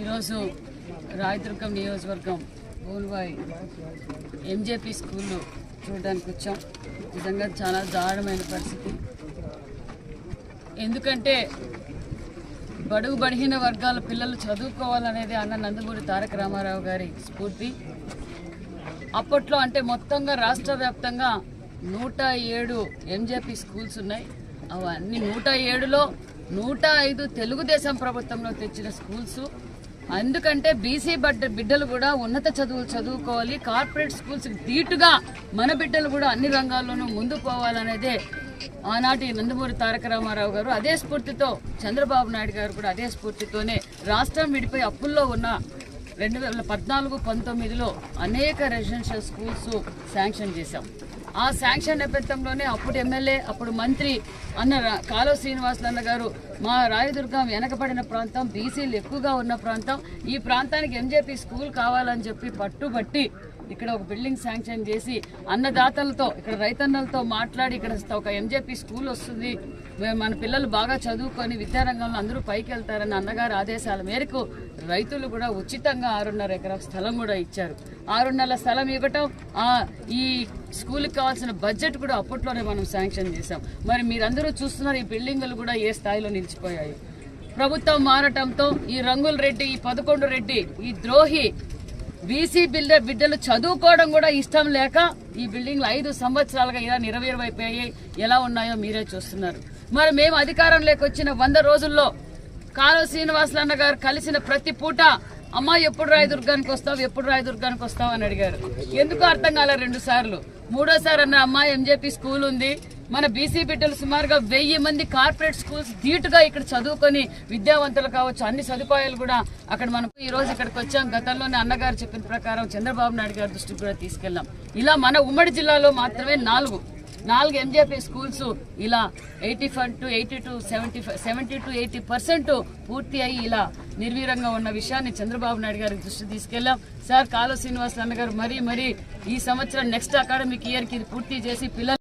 ఈరోజు రాయదుర్గం నియోజకవర్గం బోల్వాయి ఎంజేపీ స్కూల్లో చూడడానికి వచ్చాం. నిజంగా చాలా దారుణమైన పరిస్థితి. ఎందుకంటే బడుగు బడిహీన వర్గాల పిల్లలు చదువుకోవాలనేది అన్న నందమూరి తారక రామారావు గారి స్ఫూర్తి. అప్పట్లో అంటే మొత్తంగా రాష్ట్ర వ్యాప్తంగా నూట ఏడు ఎంజేపీ స్కూల్స్ ఉన్నాయి. అవన్నీ నూట ఏడులో నూట ఐదు తెలుగుదేశం ప్రభుత్వంలో తెచ్చిన స్కూల్స్. అందుకంటే బీసీ బడ్డ బిడ్డలు కూడా ఉన్నత చదువులు చదువుకోవాలి. కార్పొరేట్ స్కూల్స్ ధీటుగా మన బిడ్డలు కూడా అన్ని రంగాల్లోనూ ముందు పోవాలనేదే ఆనాటి నందమూరి తారక రామారావు గారు. అదే స్ఫూర్తితో చంద్రబాబు నాయుడు గారు కూడా అదే స్ఫూర్తితోనే రాష్ట్రం విడిపోయి అప్పుల్లో ఉన్న రెండు వేల పద్నాలుగు పంతొమ్మిదిలో అనేక రెసిడెన్షియల్ స్కూల్స్ శాంక్షన్ చేశాం. ఆ శాంక్షన్ నేపథ్యంలోనే అప్పుడు ఎమ్మెల్యే అప్పుడు మంత్రి అన్న కాలో కాలువ శ్రీనివాసులు గారు మా రాయదుర్గం వెనకబడిన ప్రాంతం బీసీలు ఎక్కువగా ఉన్న ప్రాంతం ఈ ప్రాంతానికి ఎంజేపీ స్కూల్ కావాలని చెప్పి పట్టుబట్టి ఇక్కడ ఒక బిల్డింగ్ శాంక్షన్ చేసి అన్నదాతలతో ఇక్కడ రైతన్నలతో మాట్లాడి ఇక్కడ ఒక ఎంజేపీ స్కూల్ వస్తుంది. మన పిల్లలు బాగా చదువుకొని విద్యారంగంలో అందరూ పైకి వెళ్తారని అన్నగారు ఆదేశాల మేరకు రైతులు కూడా ఉచితంగా ఆరున్నర ఎకరాల స్థలం కూడా ఇచ్చారు. ఆరున్నర స్థలం ఇవ్వటం ఈ స్కూల్కి కావాల్సిన బడ్జెట్ కూడా అప్పట్లోనే మనం శాంక్షన్ చేశాం. మరి మీరందరూ చూస్తున్నారు ఈ బిల్డింగులు కూడా ఏ స్థాయిలో నిలిచిపోయాయి. ప్రభుత్వం మారటంతో ఈ రంగుల రెడ్డి ఈ పదకొండు రెడ్డి ఈ ద్రోహి బీసీ బిల్డర్ బిడ్డలు చదువుకోవడం కూడా ఇష్టం లేక ఈ బిల్డింగ్లు ఐదు సంవత్సరాలుగా ఇలా నిరవీరవైపోయాయి. ఎలా ఉన్నాయో మీరే చూస్తున్నారు. మరి మేము అధికారంలోకి వచ్చిన వంద రోజుల్లో కాలువ శ్రీనివాసులు అన్న గారు కలిసిన ప్రతి పూట అమ్మ ఎప్పుడు రాయదుర్గానికి వస్తావు? ఎప్పుడు రాయదుర్గానికి వస్తావు? అని అడిగారు. ఎందుకు అర్థం కాలే రెండు సార్లు. మూడోసారి అన్న అమ్మ ఎంజేపీ స్కూల్ ఉంది మన బీసీ బిడ్డలు సుమారుగా వెయ్యి మంది కార్పొరేట్ స్కూల్స్ ధీటుగా ఇక్కడ చదువుకొని విద్యావంతులు కావచ్చు అన్ని సదుపాయాలు కూడా అక్కడ మనం ఈ రోజు ఇక్కడికి వచ్చాం. గతంలోనే అన్నగారు చెప్పిన ప్రకారం చంద్రబాబు నాయుడు గారి దృష్టికి కూడా తీసుకెళ్ళాం ఇలా మన ఉమ్మడి జిల్లాలో మాత్రమే నాలుగు నాలుగు ఎంజేపీ స్కూల్స్ ఇలా eighty five to eighty two seventy five seventy two eighty percent పూర్తి అయ్యి ఇలా నిర్వీరంగా ఉన్న విషయాన్ని చంద్రబాబు నాయుడు గారికి దృష్టి తీసుకెళ్ళాం సార్ కాలో శ్రీనివాస్ అన్న గారు మరీ మరీ ఈ సంవత్సరం నెక్స్ట్ అకాడమిక్ ఇయర్కి ఇది పూర్తి చేసి పిల్లలు